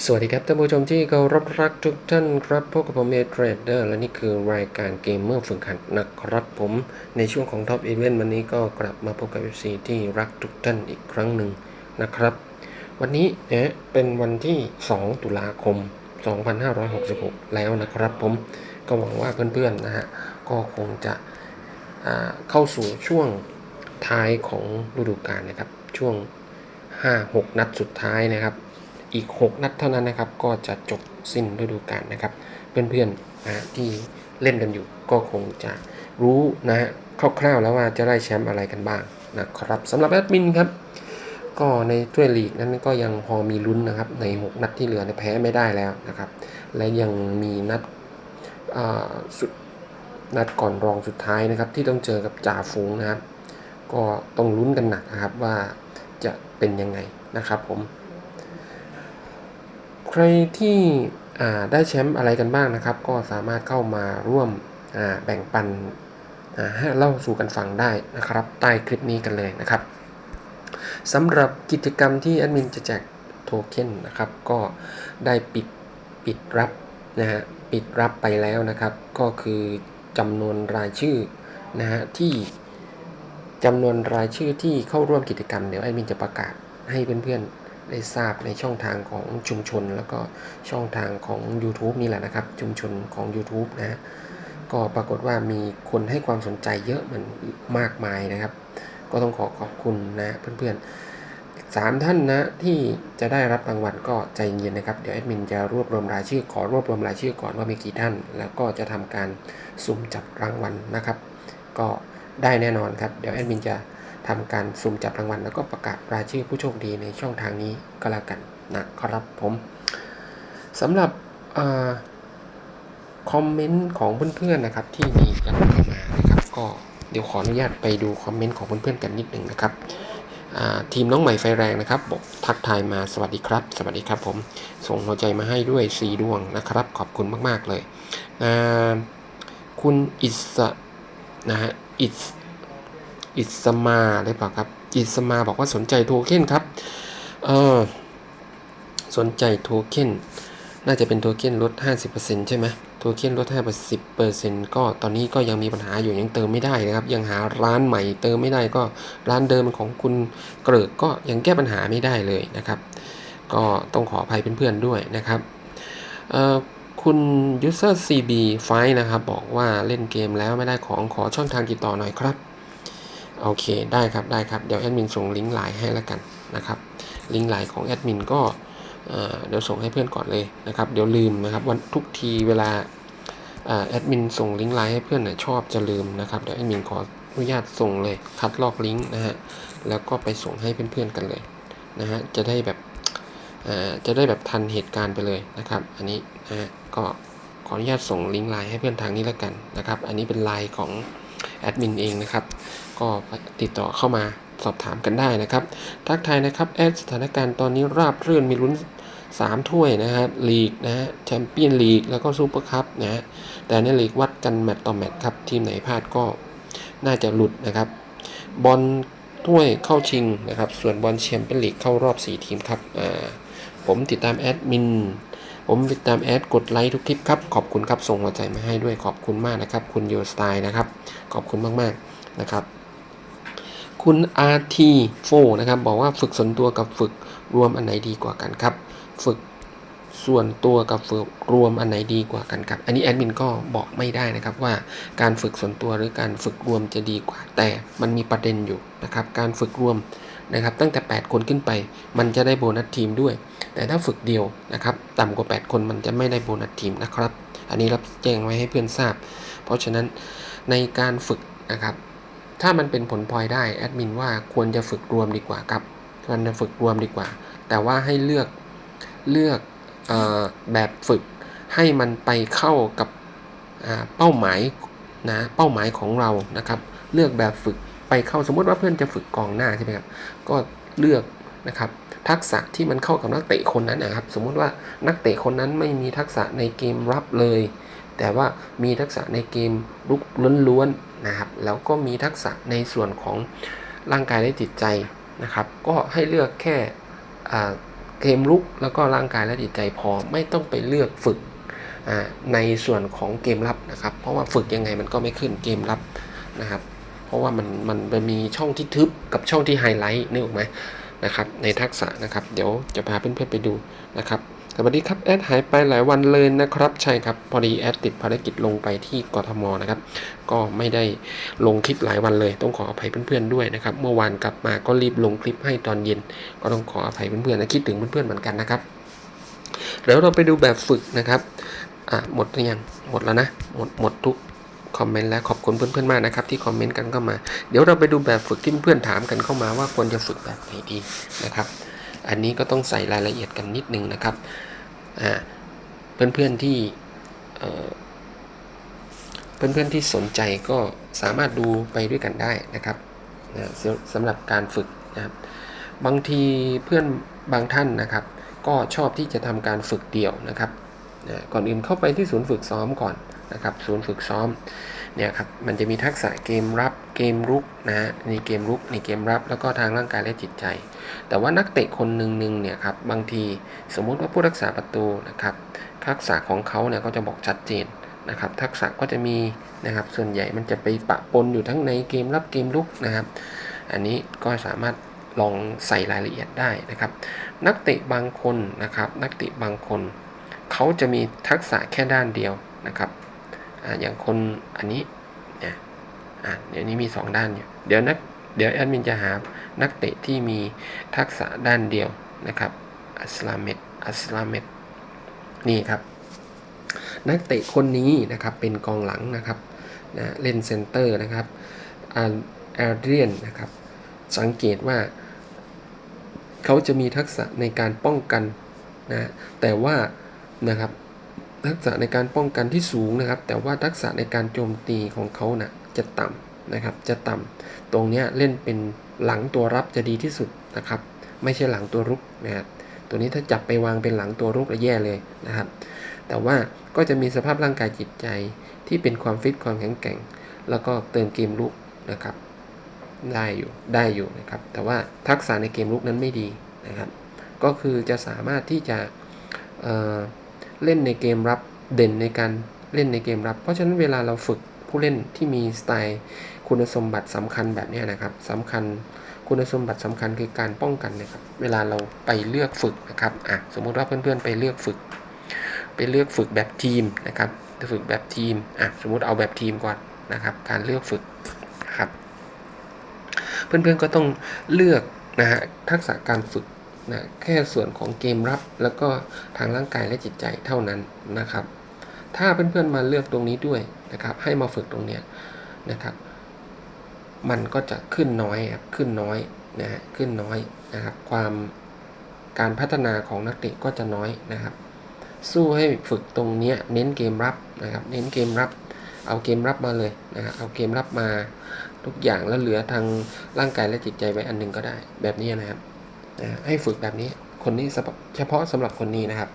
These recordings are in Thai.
สวัสดีครับท่านผู้ชมที่เคารพรักทุกท่านครับพบกับผมเอเทรดเดอร์และนี่คือรายการเกมเมอร์ฝึกหัดนะครับผมในช่วงของท็อปอีเวนต์วันนี้ก็กลับมาพบกับ FC ที่รักทุกท่านอีกครั้งหนึ่งนะครับ วันนี้เนะเป็นวันที่ 2 ตุลาคม 2566 แล้วนะครับผมก็หวังว่าเพื่อนๆนะฮะก็คงจะเข้าสู่ช่วงท้ายของฤดูกาลนะครับช่วง 5-6 นัดสุดท้ายนะครับ อีก 6 นัดเท่านั้นนะครับ ก็จะจบสิ้นฤดูกาลนะครับ เพื่อนๆนะที่เล่นกันอยู่ก็คงจะรู้นะฮะคร่าวๆแล้วว่าจะได้แชมป์อะไรกันบ้างนะครับสำหรับแอดมินครับ ก็ในถ้วยลีกนั้นก็ยังพอมีลุ้นนะครับ ใน 6 นัดที่เหลือเนี่ยแพ้ไม่ได้แล้วนะครับ และยังมีนัดสุดนัดก่อนรองสุดท้ายนะครับ ที่ต้องเจอกับจ่าฝูงนะครับ ก็ต้องลุ้นกันหนักนะครับว่าจะเป็นยังไงนะครับผม ใครที่ได้แชมป์อะไรกันบ้างนะครับ ก็สามารถเข้ามาร่วมแบ่งปันให้เล่าสู่กันฟังได้นะครับ ใต้คลิปนี้กันเลยนะครับสำหรับกิจกรรมที่แอดมินจะแจกโทเค็นนะครับ ก็ได้ปิดปิดรับนะฮะปิดรับไปแล้วนะครับ ก็คือจำนวนรายชื่อนะฮะที่จำนวนรายชื่อที่เข้าร่วมกิจกรรมเดี๋ยวแอดมินจะประกาศให้เพื่อนๆ ได้ทราบในช่องทางของชุมชน แล้วก็ช่องทางของ YouTube นี่แหละนะครับ ชุมชนของ YouTube นะก็ปรากฏว่ามีคนให้ความสนใจเยอะเหมือนมากมายนะครับ ก็ต้องขอขอบคุณนะเพื่อนๆสามท่านนะที่จะได้รับรางวัลก็ใจเย็นนะครับ เดี๋ยวแอดมินจะรวบรวมรายชื่อ ขอรวบรวมรายชื่อก่อนว่ามีกี่ท่าน แล้วก็จะทำการสุ่มจับรางวัลนะครับ ก็ได้แน่นอนครับ เดี๋ยวแอดมินจะ ทำการสุ่มจับรางวัลแล้วก็ประกาศรายชื่อผู้โชคดีในช่องทางนี้ก็แล้วกันนะครับผมสำหรับคอมเมนต์ของเพื่อนๆนะครับที่มีกันเข้ามานะครับ ก็เดี๋ยวขออนุญาตไปดูคอมเมนต์ของเพื่อนๆกันนิดนึงนะครับทีมน้องใหม่ไฟแรงนะครับบอกทักทายมาสวัสดีครับ สวัสดีครับผมส่งหัวใจมาให้ด้วยสีดวงนะครับ ขอบคุณมาก ๆ เลย คุณอิสนะฮะอิส อิสมาหรือเปล่าครับ อิสมาบอกว่าสนใจโทเค็นครับ เออสนใจโทเค็น น่าจะเป็นโทเค็นลด 50%ใช่ไหมโทเค็นลด 50%ก็ตอนนี้ก็ยังมีปัญหาอยู่ยังเติมไม่ได้นะครับ ยังหาร้านใหม่เติมไม่ได้ก็ร้านเดิมของคุณเกริกก็ยังแก้ปัญหาไม่ได้เลยนะครับ ก็ต้องขออภัยเพื่อนๆด้วยนะครับเอ่อคุณ user cb ไฟนะครับ บอกว่าเล่นเกมแล้วไม่ได้ของขอช่องทางติดต่อหน่อยครับ โอเคได้ครับได้ครับเดี๋ยวแอดมินส่งลิงก์ไลน์ให้แล้วกันนะครับลิงก์ไลน์ของแอดมินก็เดี๋ยวส่งให้เพื่อนก่อนเลยนะครับเดี๋ยวลืมนะครับวันทุกทีเวลาแอดมินส่งลิงก์ไลน์ให้เพื่อนนะชอบจะลืมนะครับเดี๋ยวแอดมินขออนุญาตส่งเลยคัดลอกลิงก์นะฮะแล้วก็ไปส่งให้เพื่อนๆกันเลยนะฮะจะได้แบบจะได้แบบทันเหตุการณ์ไปเลยนะครับ อันนี้นะฮะก็ขออนุญาตส่งลิงก์ไลน์ให้เพื่อนทางนี้แล้วกันนะครับ อันนี้เป็นไลน์ของ แอดมินเองนะครับ ก็ติดต่อเข้ามาสอบถามกันได้นะครับ ทักทายนะครับแอดสถานการณ์ตอนนี้ราบรื่นมีลุ้น 3 ถ้วยนะครับลีกนะฮะแชมเปี้ยนลีกแล้วก็ซูเปอร์คัพนะฮะแต่ในลีกวัดกันแมตต์ต่อแมตต์ครับ ทีมไหนพลาดก็น่าจะหลุดนะครับ บอลถ้วยเข้าชิงนะครับ ส่วนบอลแชมเปี้ยนลีกเข้ารอบ 4 ทีมครับผมติดตามแอดมิน ผมติดตามแอดกดไลค์ทุกคลิปครับ ขอบคุณครับ ส่งหัวใจมาให้ด้วยขอบคุณมากนะครับ คุณโยสไตล์นะครับ ขอบคุณมากๆนะครับ คุณ RT4 นะครับ บอกว่าฝึกส่วนตัวกับฝึกรวมอันไหนดีกว่ากันครับ ฝึกส่วนตัวกับฝึกรวมอันไหนดีกว่ากันครับ อันนี้แอดมินก็บอกไม่ได้นะครับว่าการฝึกส่วนตัวหรือการฝึกรวมจะดีกว่า แต่มันมีประเด็นอยู่นะครับ การฝึกรวมนะครับ ตั้งแต่ 8 คนขึ้นไป มันจะได้โบนัสทีมด้วย แต่ถ้าฝึกเดียวนะครับต่ำกว่า 8 คนมันจะไม่ได้โบนัสทีมนะครับ อันนี้รับแจ้งไว้ให้เพื่อนทราบ เพราะฉะนั้นในการฝึกนะครับ ถ้ามันเป็นผลพลอยได้แอดมินว่าควรจะฝึกรวมดีกว่าครับควรจะฝึกรวมดีกว่า แต่ว่าให้เลือกเลือกออแบบฝึกให้มันไปเข้ากับเป้าหมายนะเป้าหมายของเรานะครับ เลือกแบบฝึกไปเข้าสมมติว่าเพื่อนจะฝึกกองหน้าใช่ไหมครับก็เลือก นะครับทักษะที่มันเข้ากับนักเตะคนนั้นนะครับ สมมุติว่านักเตะคนนั้นไม่มีทักษะในเกมรับเลย แต่ว่ามีทักษะในเกมลุกล้วนๆนะครับแล้วก็มีทักษะในส่วนของร่างกายและจิตใจนะครับ ก็ให้เลือกแค่เกมลุกแล้วก็ร่างกายและจิตใจพอไม่ต้องไปเลือกฝึกในส่วนของเกมรับนะครับ เพราะว่าฝึกยังไงมันก็ไม่ขึ้นเกมรับนะครับ เพราะว่ามันมันมันมีช่องที่ทึบกับช่องที่ไฮไลท์นึกออกไหม นะครับในทักษะนะครับเดี๋ยวจะพาเพื่อนๆไปดูนะครับสวัสดีครับแอดหายไปหลายวันเลยนะครับ ใช่ครับพอดีแอดติดภารกิจลงไปที่กทมนะครับ ก็ไม่ได้ลงคลิปหลายวันเลย ต้องขออภัยเพื่อนๆด้วยนะครับเมื่อวานกลับมาก็รีบลงคลิปให้ตอนเย็น ก็ต้องขออภัยเพื่อนๆนะคิดถึงเพื่อนๆเหมือนกันนะครับแล้วเราไปดูแบบฝึกนะครับอะหมดหรือยังหมดแล้วนะหมดหมดทุก คอมเมนต์แล้วขอบคุณเพื่อนๆมากนะครับที่คอมเมนต์กันเข้ามา เดี๋ยวเราไปดูแบบฝึกที่เพื่อนถามกันเข้ามาว่าควรจะฝึกแบบไหนดีนะครับ อันนี้ก็ต้องใส่รายละเอียดกันนิดนึงนะครับเพื่อนๆที่เพื่อนๆที่สนใจก็สามารถดูไปด้วยกันได้นะครับนะสำหรับการฝึกนะครับบางทีเพื่อนบางท่านนะครับ ก็ชอบที่จะทำการฝึกเดี่ยวนะครับนะก่อนอื่นเข้าไปที่ศูนย์ฝึกซ้อมก่อน นะครับศูนย์ฝึกซ้อมเนี่ยครับมันจะมีทักษะเกมรับเกมรุกนะฮะในเกมรุกในเกมรับแล้วก็ทางร่างกายและจิตใจ แต่ว่านักเตะคนหนึ่งหนึ่งเนี่ยครับบางทีสมมุติว่าผู้รักษาประตูนะครับทักษะของเขาเนี่ยก็จะบอกชัดเจนนะครับทักษะก็จะมีนะครับส่วนใหญ่มันจะไปปะปนอยู่ทั้งในเกมรับเกมลุกนะครับ อันนี้ก็สามารถลองใส่รายละเอียดได้นะครับ นักเตะบางคนนะครับ นักเตะบางคน เขาจะมีทักษะแค่ด้านเดียวนะครับ ออย่างคนอันนี้เนี่ยอ่าเดี๋ยวนี้มี 2 ด้านอยู่เดี๋ยวนักเดี๋ยวแอดมินจะหานักเตะที่มีทักษะด้านเดียวนะครับอัสลาเมตอัสลาเมตนี่ครับ นักเตะคนนี้นะครับเป็นกองหลังนะครับนะเล่นเซนเตอร์นะครับอาแอเดรียนนะครับ สังเกตว่า เขาจะมีทักษะในการป้องกันนะแต่ว่านะครับ ทักษะในการป้องกันที่สูงนะครับ แต่ว่าทักษะในการโจมตีของเขานะ่ะจะต่ำนะครับ จะต่ำตรงนี้เล่นเป็นหลังตัวรับจะดีที่สุดนะครับ ไม่ใช่หลังตัวรุกนะครับตัวนี้ถ้าจับไปวางเป็นหลังตัวรุกแล้วแย่เลยนะครับ แต่ว่าก็จะมีสภาพร่างกายจิตใจที่เป็นความฟิตความแข็งแกร่ง แล้วก็เติมเกมลุกนะครับ ได้อยู่ได้อยู่นะครับ แต่ว่าทักษะในเกมลุกนั้นไม่ดีนะครับ ก็คือจะสามารถที่จะเเล่นในเกมรับเด่นในการเล่นในเกมรับ เพราะฉะนั้นเวลาเราฝึกผู้เล่นที่มีสไตล์คุณสมบัติสำคัญแบบนี้นะครับสำคัญคุณสมบัติสำคัญคือการป้องกันนะครับ เวลาเราไปเลือกฝึกนะครับอะสมมุติว่าเพื่อนๆไปเลือกฝึก ไปเลือกฝึกแบบทีมนะครับฝึกแบบทีมอะสมมุติเอาแบบทีมก่อนนะครับ การเลือกฝึกนะครับ เพื่อนๆก็ต้องเลือกนะฮะทักษะการฝึก นะแค่ส่วนของเกมรับแล้วก็ทางร่างกายและจิตใจเท่านั้นนะครับ ถ้าเพื่อนๆมาเลือกตรงนี้ด้วยนะครับ ให้มาฝึกตรงเนี้ยนะครับ มันก็จะขึ้นน้อยครับขึ้นน้อยนะฮะขึ้นน้อยนะครับ ความการพัฒนาของนักเตะก็จะน้อยนะครับ สู้ให้ฝึกตรงเนี้ยเน้นเกมรับนะครับ เน้นเกมรับ เอาเกมรับมาเลยนะครับเอาเกมรับมาทุกอย่างแล้วเหลือทางร่างกายและจิตใจไว้อันหนึ่งก็ได้แบบนี้นะครับ นะให้ฝึกแบบนี้คนนี้เฉพาะสำหรับคนนี้นะครับ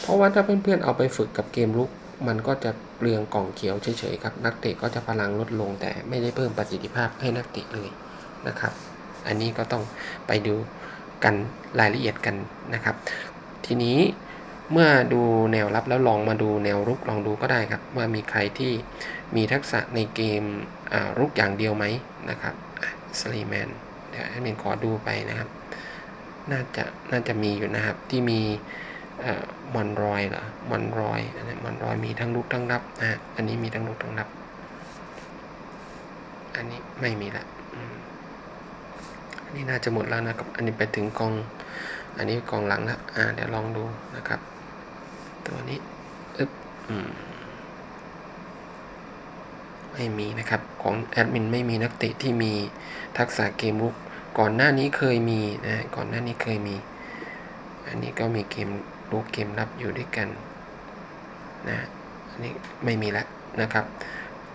เพราะว่าถ้าเพื่อนๆเอาไปฝึกกับเกมลุก มันก็จะเปลืองกล่องเขียวเฉยๆครับ นักเตะก็จะพลังลดลงแต่ไม่ได้เพิ่มประสิทธิภาพให้นักเตะเลยนะครับ อันนี้ก็ต้องไปดูกันรายละเอียดกันนะครับ ทีนี้เมื่อดูแนวรับแล้วลองมาดูแนวรุกลองดูก็ได้ครับ ว่ามีใครที่มีทักษะในเกมรุกอย่างเดียวไหมนะครับสลีแมนเดี๋ยวให้มินขอดูไปนะครับ น่าจะน่าจะมีอยู่นะครับ ที่มีมอนรอยเหรอมอนรอยอันนี้มอนรอยมีทั้งลุกทั้งรับนะอันนี้มีทั้งลุกทั้งรับ อันนี้ไม่มีละอันนี้น่าจะหมดแล้วนะครับ อันนี้ไปถึงกอง อันนี้กองหลังแล้วอ่าเดี๋ยวลองดูนะครับ ตัวนี้อึ๊บอืมไม่มีนะครับ ของแอดมินไม่มีนักเตะที่มีทักษะเกมลุก ก่อนหน้านี้เคยมีนะก่อนหน้านี้เคยมี อันนี้ก็มีเกมลุกเกมรับอยู่ด้วยกันนะอันนี้ไม่มีแล้วนะครับ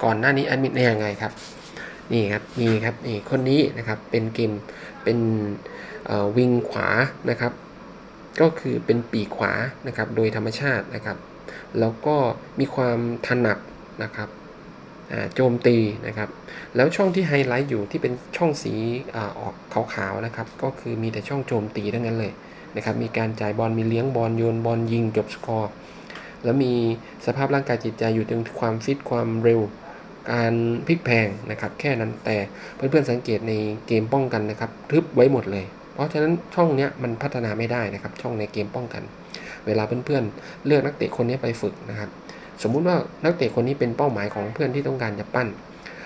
ก่อนหน้านี้แอดมินเนี่ยยังไงครับนี่ครับมีครับนี่คนนี้นะครับเป็นเกมเป็นวิงขวานะครับ ก็คือเป็นปีกขวานะครับโดยธรรมชาตินะครับ แล้วก็มีความถนัดนะครับ โจมตีนะครับ แล้วช่องที่ไฮไลท์อยู่ที่เป็นช่องสีออกขาวๆนะครับ ก็คือมีแต่ช่องโจมตีทั้งนั้นเลยนะครับ มีการจ่ายบอล มีเลี้ยงบอลโยนบอลยิงจบสกอร์ แล้วมีสภาพร่างกายจิตใจอยู่ถึงความฟิตความเร็ว การพลิกแพงนะครับ แค่นั้นแต่เพื่อนๆสังเกตในเกมป้องกันนะครับทึบไว้หมดเลย เพราะฉะนั้นช่องเนี้ยมันพัฒนาไม่ได้นะครับ ช่องในเกมป้องกัน เวลาเพื่อนๆเลือกนักเตะคนนี้ไปฝึกนะครับ สมมุติว่านักเตะคนนี้เป็นเป้าหมายของเพื่อนที่ต้องการจะปั้น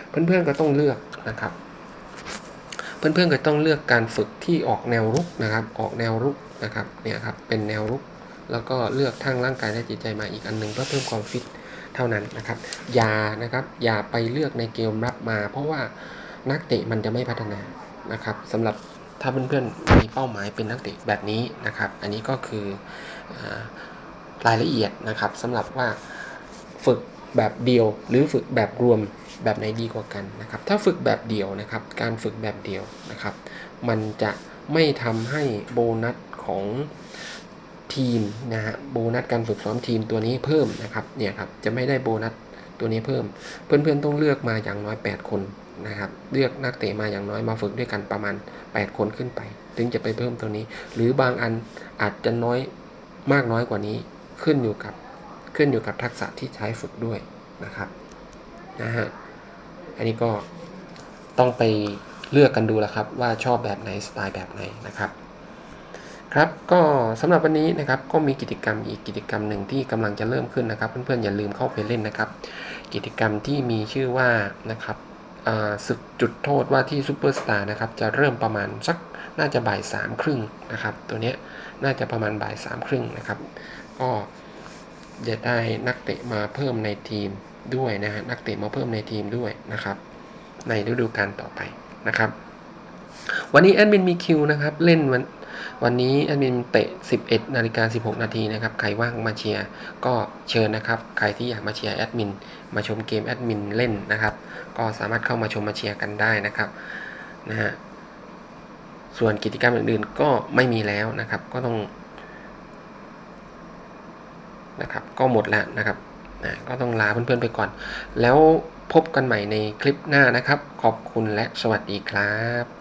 เพื่อนๆก็ต้องเลือกนะครับ เพื่อนๆก็ต้องเลือกการฝึกที่ออกแนวรุกนะครับ ออกแนวรุกนะครับเนี่ยครับเป็นแนวรุกแล้วก็เลือกทั้งร่างกายและจิตใจมาอีกอันหนึ่งเพื่อเพิ่มความฟิตเท่านั้นนะครับอย่านะครับอย่าไปเลือกในเกมรับมา เพราะว่านักเตะมันจะไม่พัฒนานะครับสำหรับถ้าเพื่อนๆมีเป้าหมายเป็นนักเตะแบบนี้นะครับ อันนี้ก็คืออารายละเอียดนะครับสำหรับว่า ฝึกแบบเดียว หรือฝึกแบบรวมแบบไหนดีกว่ากันนะครับ ถ้าฝึกแบบเดียวนะครับ การฝึกแบบเดียวนะครับ มันจะไม่ทำให้โบนัสของทีมนะฮะโบนัสการฝึกซ้อมทีมตัวนี้เพิ่มนะครับเนี่ยครับจะไม่ได้โบนัสตัวนี้เพิ่ม เพื่อนๆต้องเลือกมาอย่างน้อย 8 คนนะครับเลือกนักเตะมาอย่างน้อยมาฝึกด้วยกันประมาณ 8 คนขึ้นไป ถึงจะไปเพิ่มตัวนี้ หรือบางอันอาจจะน้อยมากน้อยกว่านี้ขึ้นอยู่กับ ขึ้นอยู่กับทักษะที่ใช้ฝึกด้วยนะครับนะฮะอันนี้ก็ต้องไปเลือกกันดูแล้วครับว่าชอบแบบไหนสไตล์แบบไหนนะครับครับก็สำหรับวันนี้นะครับก็มีกิจกรรมอีกกิจกรรมหนึ่งที่กำลังจะเริ่มขึ้นนะครับเพื่อนๆอย่าลืมเข้าไปเล่นนะครับ กิจกรรมที่มีชื่อว่านะครับศึกจุดโทษว่าที่ซูเปอร์สตาร์นะครับจะเริ่มประมาณสักน่าจะบ่ายสามครึ่งนะครับตัวนี้น่าจะประมาณบ่ายสามครึ่งนะครับก็ จะได้นักเตะมาเพิ่มในทีมด้วยนะฮะนักเตะมาเพิ่มในทีมด้วยนะครับ ในฤดูกาลต่อไปนะครับ วันนี้แอดมินมีคิวนะครับ เล่นวันวันนี้แอดมินเตะ 11นาฬิกา16 นาทีนะครับ ใครว่างมาเชียร์ก็เชิญนะครับ ใครที่อยากมาเชียร์แอดมิน มาชมเกมแอดมินเล่นนะครับ ก็สามารถเข้ามาชมมาเชียร์กันได้นะครับนะฮะส่วนกิจกรรมอื่นๆก็ไม่มีแล้วนะครับ ก็ต้อง นะครับ ก็หมดแล้วนะครับนะก็ต้องลาเพื่อนๆไปก่อน แล้วพบกันใหม่ในคลิปหน้านะครับ ขอบคุณและสวัสดีครับ